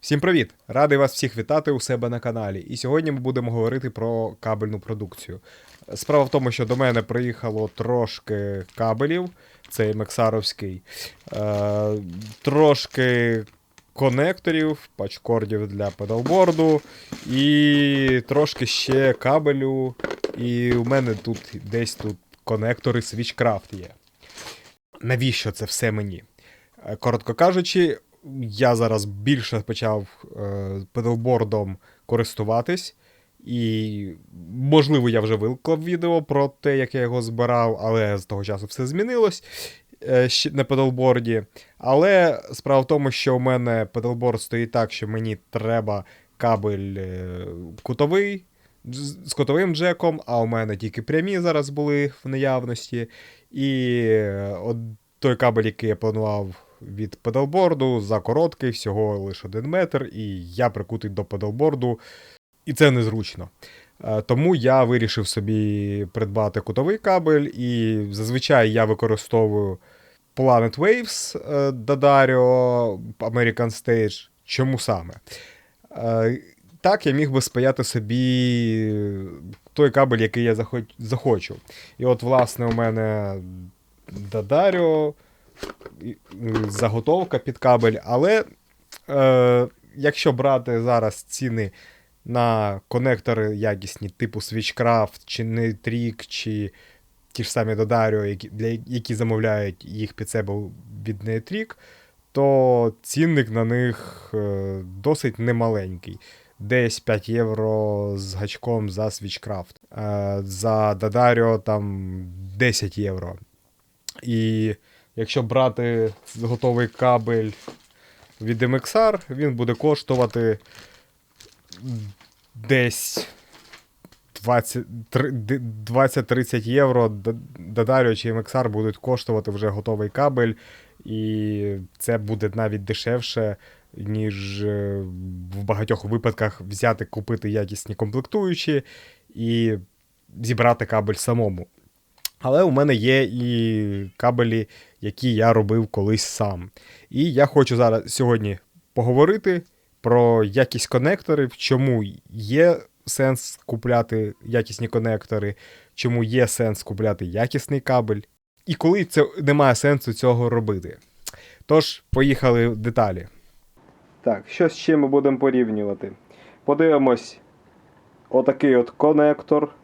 Всім привіт! Радий вас всіх вітати у себе на каналі. І сьогодні ми будемо говорити про кабельну продукцію. Справа в тому, що до мене приїхало трошки кабелів, цей мексаровський, е, трошки конекторів, пачкордів для педалборду, і трошки ще кабелю. І у мене тут десь тут конектори Switchcraft є. Навіщо це все мені? Е, Коротко кажучи, я зараз більше почав е, педалбордом користуватись, і, можливо, я вже виклав відео про те, як я його збирав, але з того часу все змінилось е, на педалборді. Але справа в тому, що у мене педалборд стоїть так, що мені треба кабель е, кутовий. з- З кутовим джеком, а у мене тільки прямі зараз були в наявності. І е, от той кабель, який я планував від педалборду, за короткий, всього лише один метр, і я прикутий до педалборду, і це незручно. Е, Тому я вирішив собі придбати кутовий кабель, і зазвичай я використовую Planet Waves е, Daddario American Stage. Чому саме? Е, Так, я міг би спаяти собі той кабель, який я захочу. І от, власне, у мене м, заготовка під кабель, але е, якщо брати зараз ціни на конектори якісні, типу Switchcraft, чи Nitric, чи ті ж самі Daddario, які, які замовляють їх під себе від Nitric, то цінник на них е, досить немаленький. Десь 5 євро з гачком за Switchcraft. Е, за Daddario там 10 євро. І якщо брати готовий кабель від MXR, він буде коштувати десь 20 три- д- 20-30 євро. Д- чи MXR будуть коштувати вже готовий кабель, і це буде навіть дешевше, ніж е, в багатьох випадках взяти, купити якісні комплектуючі і зібрати кабель самому. Але у мене є і кабелі, які я робив колись сам. І я хочу зараз сьогодні поговорити про якість конекторів, чому є сенс купляти якісні конектори, чому є сенс купляти якісний кабель, і коли це немає сенсу цього робити. Тож, поїхали в деталі. Так, що чим ми будемо порівнювати? Подивимось отакий от конектор.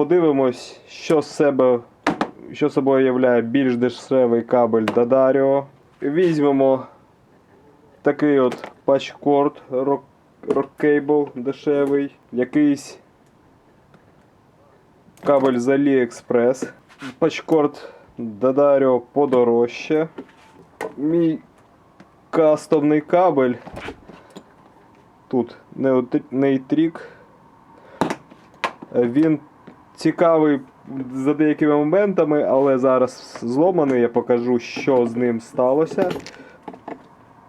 Подивимось, що з себе, що собою являє більш дешевий кабель Daddario. Візьмемо такий от пачкорд Rock, дешевий, якийсь кабель з AliExpress. Пачкорд Daddario подорожче. Мій кастомний кабель. Тут нейтрік. Він цікавий за деякими моментами, але зараз зломаний, я покажу, що з ним сталося.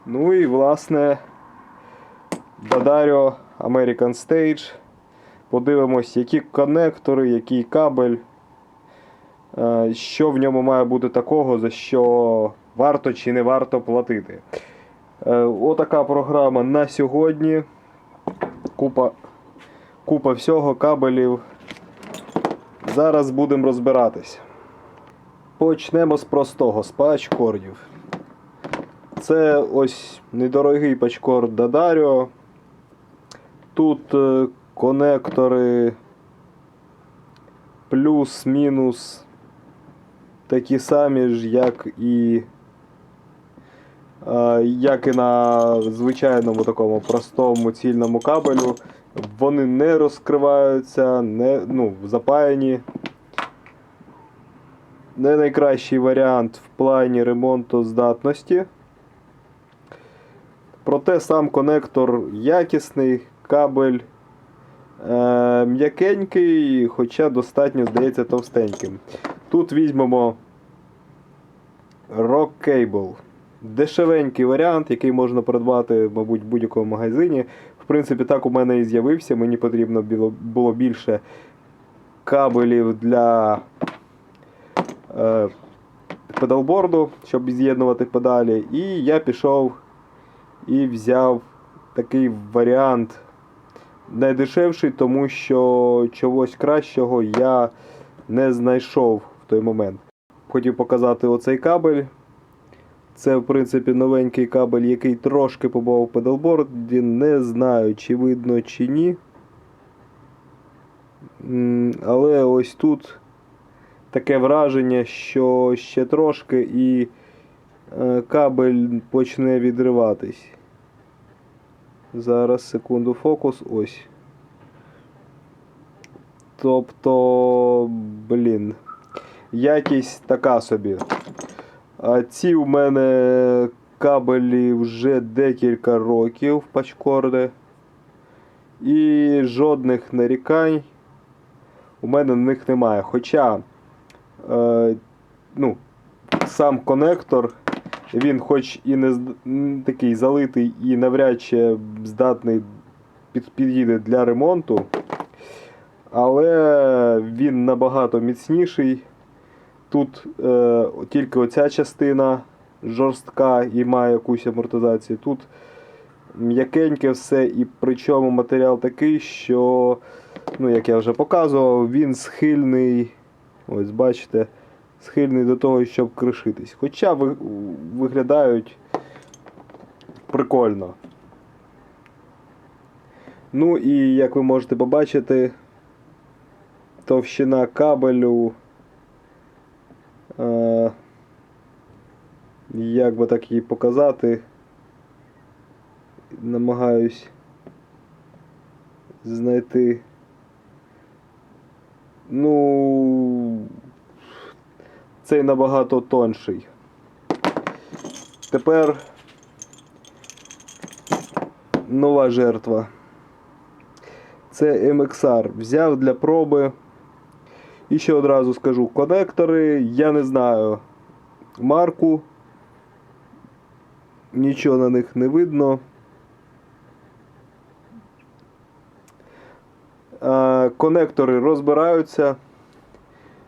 Ну і, власне, Daddario American Stage. Подивимось, які конектори, який кабель, е, що в ньому має бути такого, за що варто чи не варто платити. Е, Отака програма на сьогодні. Купа, купа всього, кабелів. Зараз будемо розбиратись. Почнемо з простого, з пачкордів. Це ось недорогий пачкорд Daddario. Тут е, конектори плюс-мінус такі самі ж, як і, е, як і на звичайному такому простому цільному кабелю. Вони не розкриваються, не, ну, запаяні. Не найкращий варіант в плані ремонту здатності. Проте сам конектор якісний, кабель е, м'якенький, хоча достатньо, здається, товстеньким. Тут візьмемо Rock Cable. Дешевенький варіант, який можна придбати, мабуть, в будь-якому магазині. В принципі, так у мене і з'явився. Мені потрібно було, більше кабелів для е, педалборду, щоб з'єднувати педалі. І я пішов і взяв такий варіант найдешевший, тому що чогось кращого я не знайшов в той момент. Хотів показати оцей кабель. Це, в принципі, новенький кабель, який трошки побував в педалборді. Не знаю, чи видно, чи ні. Але ось тут таке враження, що ще трошки і е, кабель почне відриватись. Зараз секунду фокус. Ось. Тобто, блін, якість така собі. А ці у мене кабелі вже декілька років пачкорди. І жодних нарікань у мене на них немає. Хоча е, ну, сам конектор, він хоч і не такий залитий і навряд чи здатний під, підійде для ремонту, але він набагато міцніший. Тут е, тільки оця частина жорстка і має якусь амортизацію. Тут м'якеньке все, і причому матеріал такий, що, ну, як я вже показував, він схильний, ось бачите, схильний до того, щоб кришитись. Хоча ви, виглядають прикольно. Ну і як ви можете побачити, товщина кабелю. Е, як би так її показати? Намагаюсь знайти. Ну, цей набагато тонший. Тепер нова жертва. Це MXR. Взяв для проби. І ще одразу скажу, конектори, я не знаю марку. Нічого на них не видно. Конектори розбираються.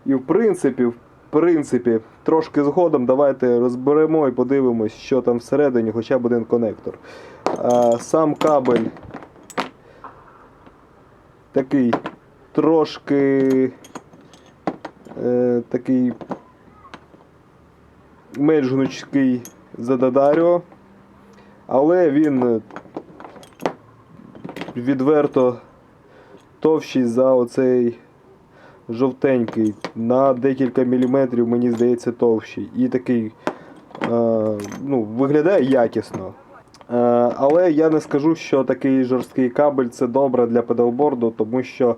І в принципі, в принципі, трошки згодом давайте розберемо і подивимось, що там всередині, хоча б один конектор. Сам кабель такий трошки е, такий менш гнучкий за Дадаріо, але він відверто товщий за оцей жовтенький. На декілька міліметрів, мені здається, товщий. І такий е, ну, виглядає якісно. Е, але я не скажу, що такий жорсткий кабель це добре для педалборду, тому що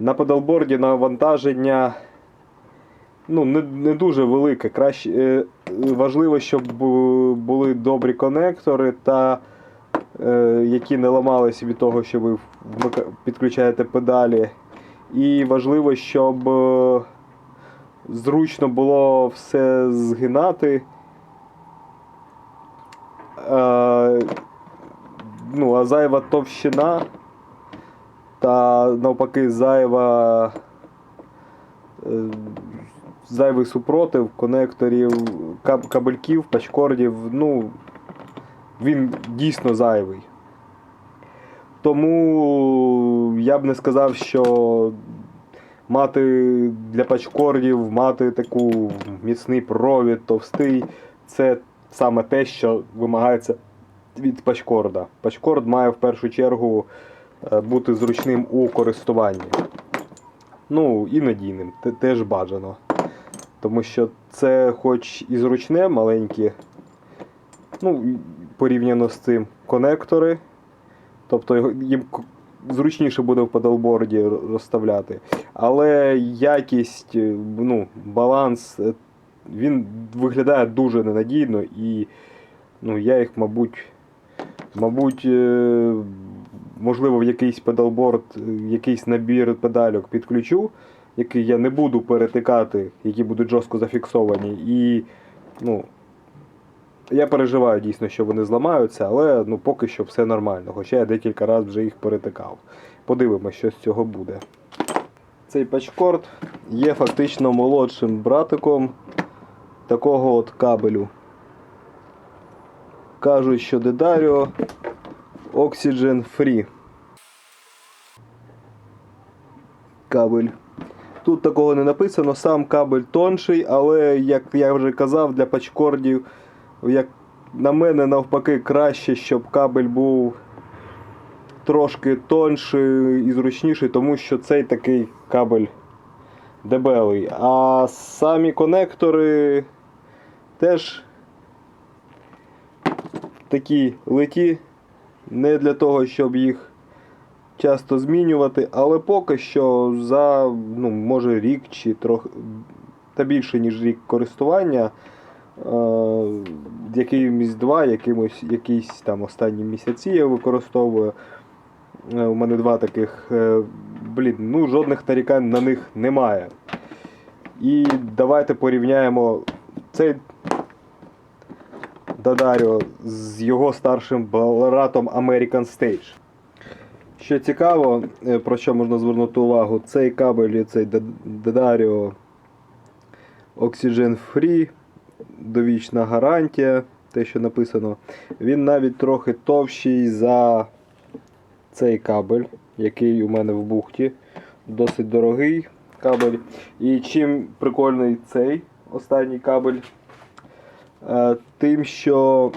на педалборді навантаження ну, не, не дуже велике. Краще, е, важливо, щоб були добрі конектори, та, е, які не ламалися від того, що ви підключаєте педалі. І важливо, щоб е, зручно було все згинати. Ну, а зайва товщина та навпаки зайва. Зайвий супротив конекторів, каб- кабельків, пачкордів, ну, він дійсно зайвий. Тому я б не сказав, що мати для пачкордів, мати таку міцний провід, товстий, це саме те, що вимагається від пачкорда. Пачкорд має в першу чергу е, бути зручним у користуванні. Ну і надійним, теж бажано. Тому що це хоч і зручне, маленькі, ну, порівняно з цим конектори. Тобто їм зручніше буде в педалборді розставляти. Але якість, е, ну, баланс, е, він виглядає дуже ненадійно і ну, я їх, мабуть, мабуть, е, можливо, в якийсь педалборд, якийсь набір педальок підключу, який я не буду перетикати, які будуть жорстко зафіксовані. І ну, я переживаю дійсно, що вони зламаються, але ну, поки що все нормально. Хоча я декілька разів вже їх перетикав. Подивимося, що з цього буде. Цей пачкорд є фактично молодшим братиком такого от кабелю. кажуть, що Дедаріо Oxygen Free. Кабель. Тут такого не написано, сам кабель тонший, але, як я вже казав, для пачкордів, як на мене навпаки краще, щоб кабель був трошки тонший і зручніший, тому що цей такий кабель дебелий. А самі конектори теж такі леті, не для того, щоб їх часто змінювати, але поки що за ну, може рік чи трохи та більше, ніж рік користування. Е, якимось два, якимось, якісь там останні місяці я використовую. Е, У мене два таких, е, блін, ну жодних нарікань на них немає. І давайте порівняємо цей Дадаріо з його старшим братом American Stage. Що цікаво, е, про що можна звернути увагу, цей кабель цей Дадаріо Oxygen Free, довічна гарантія, те, що написано, він навіть трохи товщий за цей кабель, який у мене в бухті. Досить дорогий кабель. І чим прикольний цей останній кабель, Е, тим, що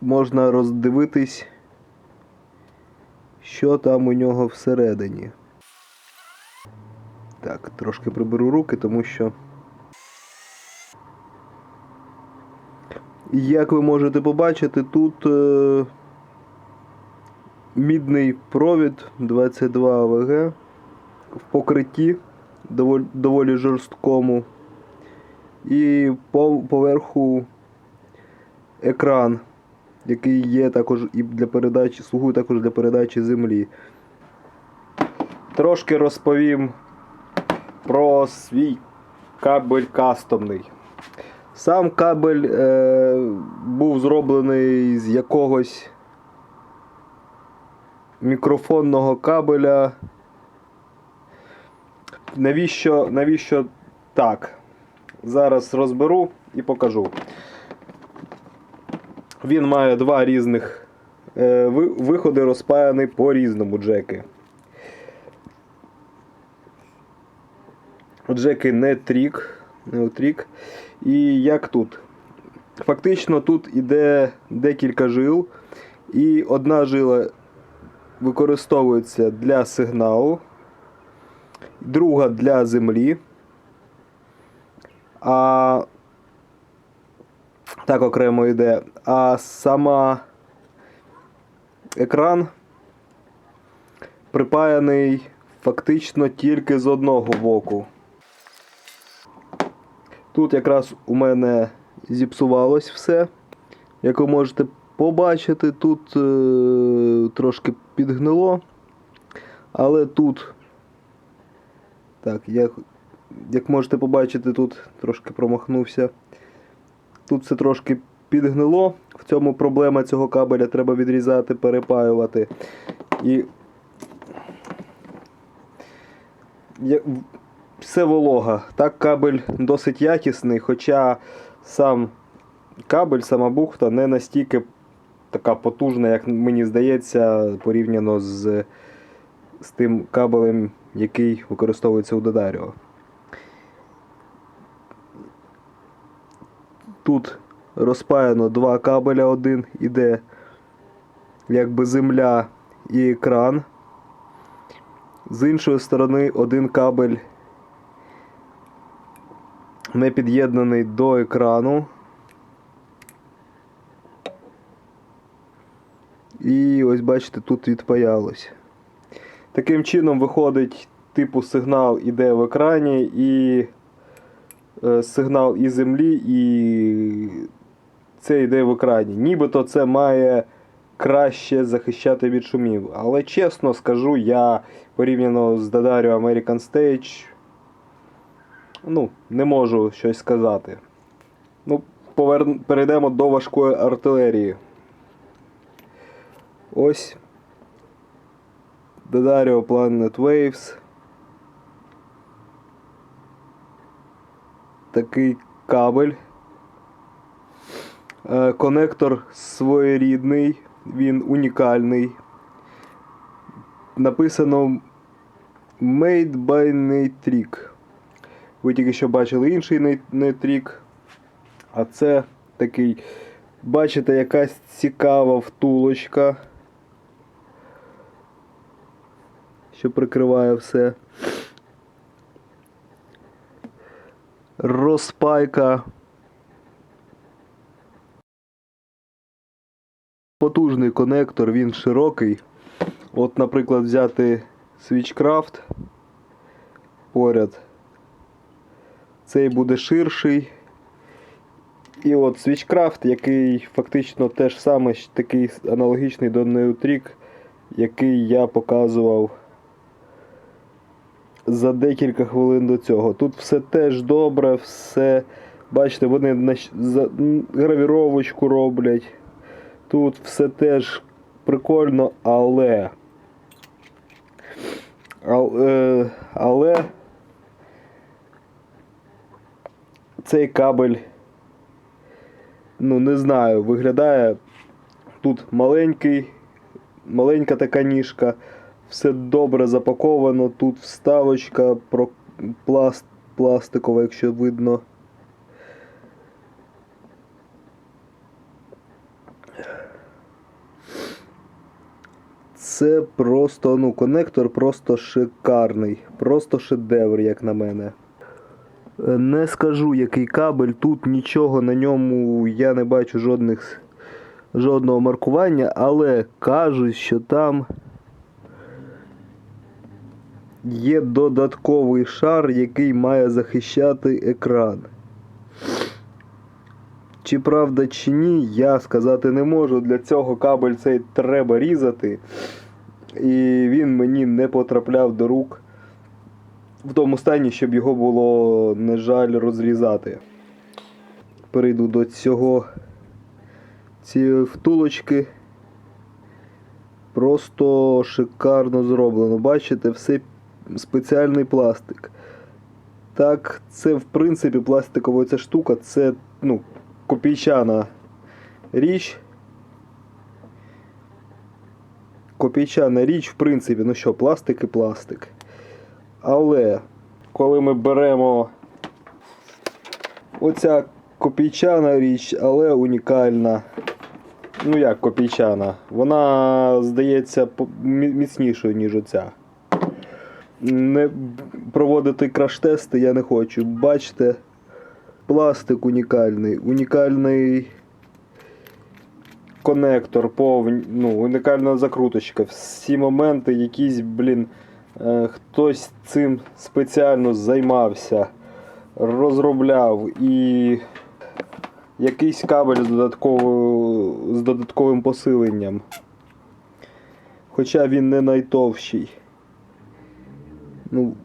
можна роздивитись, що там у нього всередині. Так, трошки приберу руки, тому що. Як ви можете побачити, тут е, мідний провід 22 АВГ в покритті доволі, доволі жорсткому. І по, поверху екран, який є також і для передачі, слугує також для передачі землі. Трошки розповім про свій кабель кастомний. Сам кабель е, був зроблений з якогось мікрофонного кабеля. Навіщо, навіщо так? Зараз розберу і покажу. Він має два різних е, виходи розпаяні по різному джеки. Джеки не трік, не трік. І як тут? Фактично тут іде декілька жил, і одна жила використовується для сигналу, друга для землі. А так окремо йде. А сама екран припаяний фактично тільки з одного боку. Тут якраз у мене зіпсувалось все. Як ви можете побачити, тут е, трошки підгнило. Але тут, так, як, як можете побачити, тут трошки промахнувся. Тут все трошки підгнило. В цьому проблема цього кабеля треба відрізати, перепаювати. І все волога. Так, кабель досить якісний, хоча сам кабель, сама бухта не настільки така потужна, як мені здається, порівняно з, з тим кабелем, який використовується у Дадаріо. Тут розпаяно два кабеля, один іде якби земля і екран. З іншої сторони один кабель не під'єднаний до екрану. І ось бачите, тут відпаялось. Таким чином виходить, типу сигнал іде в екрані і сигнал і землі, і це йде в екрані. Нібито це має краще захищати від шумів. Але чесно скажу, я порівняно з Daдаrio American Stage ну, не можу щось сказати. Ну, повер... перейдемо до важкої артилерії. Ось. Dadario Planet Waves. Такий кабель. Е, Конектор своєрідний, він унікальний. Написано Made by Neytrik. Ви тільки що бачили інший Ney- А це такий, бачите, якась цікава втулочка, що прикриває все. Розпайка. Потужний конектор, він широкий. От, наприклад, взяти Switchcraft поряд. Цей буде ширший. І от Switchcraft, який фактично теж саме такий аналогічний до Neutrik, який я показував за декілька хвилин до цього. Тут все теж добре, все. Бачите, вони гравіровочку роблять. Тут все теж прикольно, але. ал- е, Але цей кабель, ну не знаю, виглядає тут маленький, маленька така ніжка, все добре запаковано, тут вставочка про пласт, пластикова, якщо видно. Це просто, ну, конектор просто шикарний, просто шедевр, як на мене. Е, Не скажу, який кабель, тут нічого на ньому я не бачу жодних, жодного маркування, але кажуть, що там є додатковий шар, який має захищати екран. Чи правда, чи ні, я сказати не можу. Для цього кабель цей треба різати. І він мені не потрапляв до рук в тому стані, щоб його було не жаль розрізати. Перейду до цього цієї втулочки. Просто шикарно зроблено. Бачите, все спеціальний пластик. Так, це в принципі пластикова ця штука, це ну, копійчана річ. Копійчана річ, в принципі, ну що, пластик і пластик. Але коли ми беремо оця копійчана річ, але унікальна. Ну як копійчана, вона здається міцнішою, ніж оця. Не проводити краш-тести я не хочу. Бачите, пластик унікальний, унікальний конектор, повн... ну, унікальна закруточка. Всі моменти, якісь, блін, е, хтось цим спеціально займався, розробляв і якийсь кабель з, з додатковим посиленням. Хоча він не найтовщий. Ну,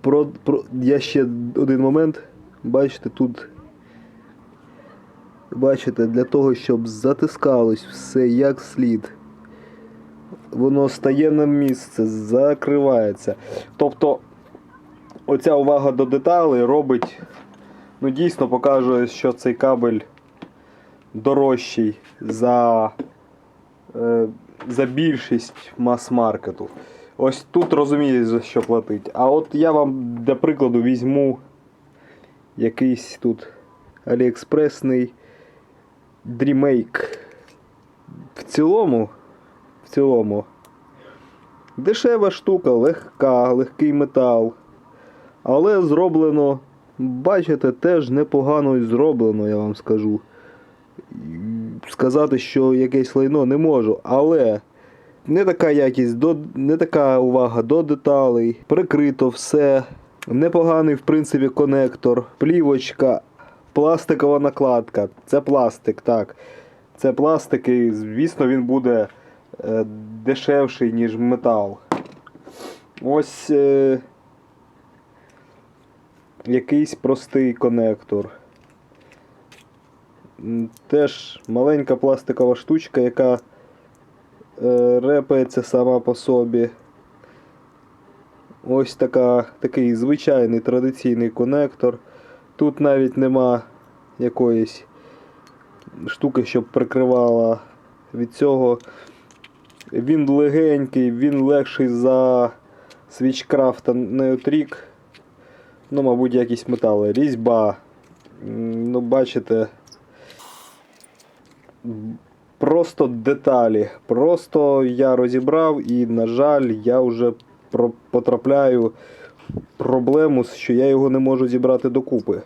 про, про, я ще один момент. Бачите, тут. Бачите, для того, щоб затискалось все як слід. Воно стає на місце, закривається. Тобто, оця увага до деталей робить. Ну, дійсно показує, що цей кабель дорожчий за, е, за більшість мас-маркету. Ось тут розумієш, за що платить. А от я вам для прикладу візьму якийсь тут аліекспресний Dreamake. В цілому, в цілому, дешева штука, легка, легкий метал. Але зроблено, бачите, теж непогано зроблено, я вам скажу. Сказати, що якесь лайно не можу, але не така якість, до, не така увага до деталей, прикрито все. Непоганий, в принципі, конектор, плівочка, пластикова накладка. Це пластик, так. Це пластик, і звісно, він буде е, дешевший, ніж метал. Ось е, якийсь простий конектор. Теж маленька пластикова штучка, яка репається сама по собі. Ось така, такий звичайний традиційний конектор. Тут навіть нема якоїсь штуки, щоб прикривала від цього. Він легенький, він легший за свічкрафта Неотрік. Ну, мабуть, якісь метали. Різьба. Ну, бачите. Просто деталі. Просто я розібрав і, на жаль, я вже потрапляю в проблему, що я його не можу зібрати докупи.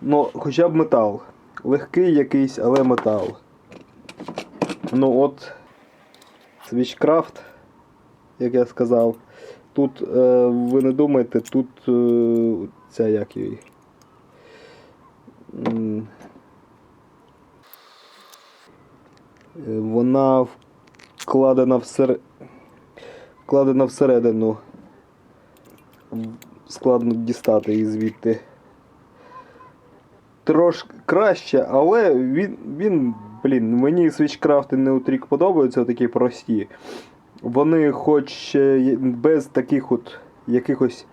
Ну, хоча б метал. Легкий якийсь, але метал. Ну от, Свічкрафт, як я сказав. Тут, е, ви не думайте, тут е, ця як її. М, е, Вона вкладена всер... вкладена всередину. Складно дістати її звідти. Трошки краще, але він, він блін, мені свічкрафти неутрік подобаються, такі прості. Вони хоч е, без таких от якихось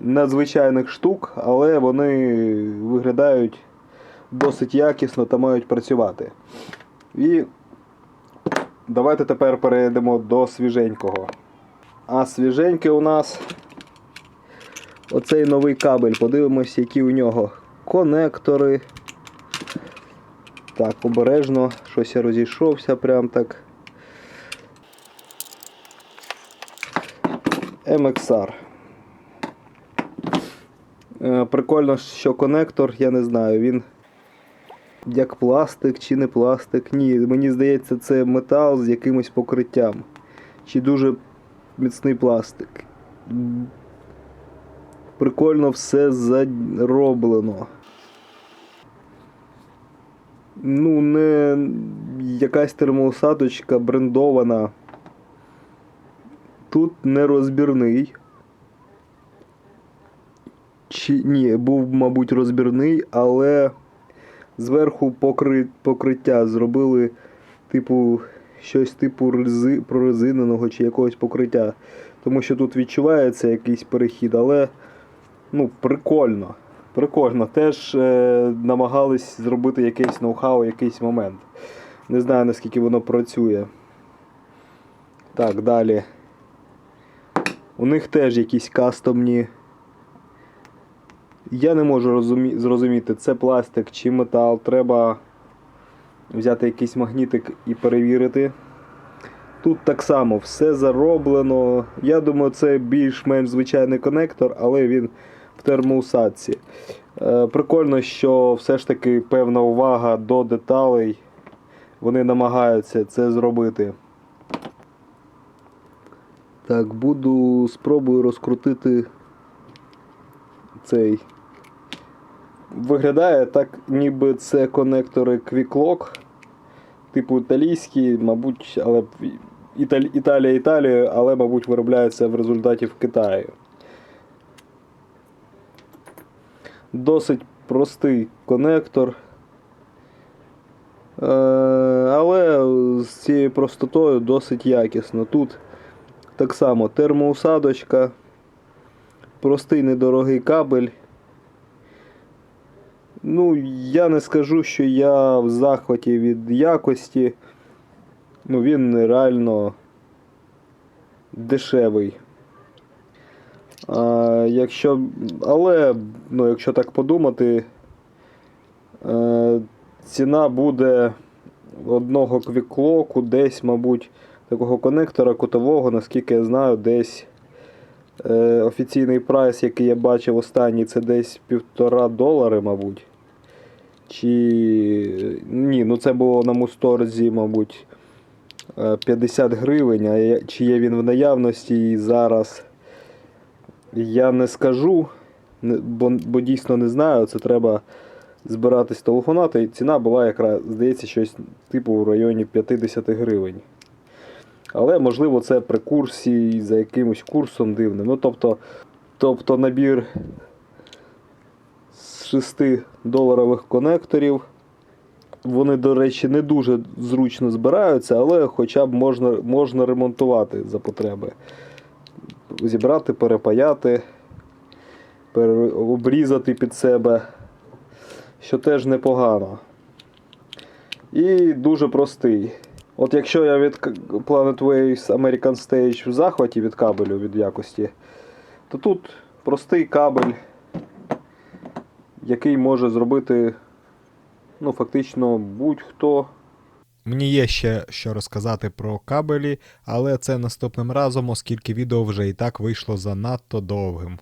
надзвичайних штук, але вони виглядають досить якісно та мають працювати. І давайте тепер перейдемо до свіженького. А свіженький у нас оцей новий кабель. Подивимось, які у нього конектори. Так, обережно, щось я розійшовся прям так. MXR. Е, Прикольно, що конектор, я не знаю, він як пластик чи не пластик. Ні, мені здається, це метал з якимось покриттям. Чи дуже міцний пластик. Прикольно все зароблено. Ну, не якась термоусадочка брендована. Тут не розбірний. Чи ні, був, мабуть, розбірний, але зверху покри... покриття зробили, типу, щось типу рези... прорезиненого чи якогось покриття. Тому що тут відчувається якийсь перехід, але ну, прикольно. Прикольно. Теж е, намагались зробити якийсь ноу-хау, якийсь момент. Не знаю наскільки воно працює. Так, далі. У них теж якісь кастомні. Я не можу розумі... зрозуміти, це пластик чи метал. Треба взяти якийсь магнітик і перевірити. Тут так само все зароблено. Я думаю, це більш-менш звичайний конектор, але він в термоусадці. Е, прикольно, що все ж таки певна увага до деталей. Вони намагаються це зробити. Так, буду спробую розкрутити цей. Виглядає так, ніби це конектори Quicklock, типу італійські, мабуть, але Італі... Італія Італією, але, мабуть, виробляється в результаті в Китаї. Досить простий конектор. Е, але з цією простотою досить якісно. Тут так само термоусадочка, простий недорогий кабель. Ну, я не скажу, що я в захваті від якості. Ну, він реально дешевий. А, якщо, але, ну, якщо так подумати, е, ціна буде одного квіклоку десь, мабуть, такого конектора кутового, наскільки я знаю, десь е, офіційний прайс, який я бачив останній, це десь півтора долари, мабуть. Чи. Ні, ну це було на мусторзі, мабуть, е, 50 гривень, а чи є він в наявності і зараз. Я не скажу, бо, бо дійсно не знаю. Це треба збиратись телефонати. І ціна була якраз, здається, щось типу в районі 50 гривень. Але можливо це при курсі за якимось курсом дивним. Ну, тобто, тобто набір з 6 доларових конекторів. Вони, до речі, не дуже зручно збираються, але хоча б можна, можна ремонтувати за потреби. Зібрати, перепаяти, обрізати під себе, що теж непогано. І дуже простий. От якщо я від Planet Waves American Stage в захваті від кабелю від якості, то тут простий кабель, який може зробити ну, фактично будь-хто. Мені є ще що розказати про кабелі, але це наступним разом, оскільки відео вже і так вийшло занадто довгим.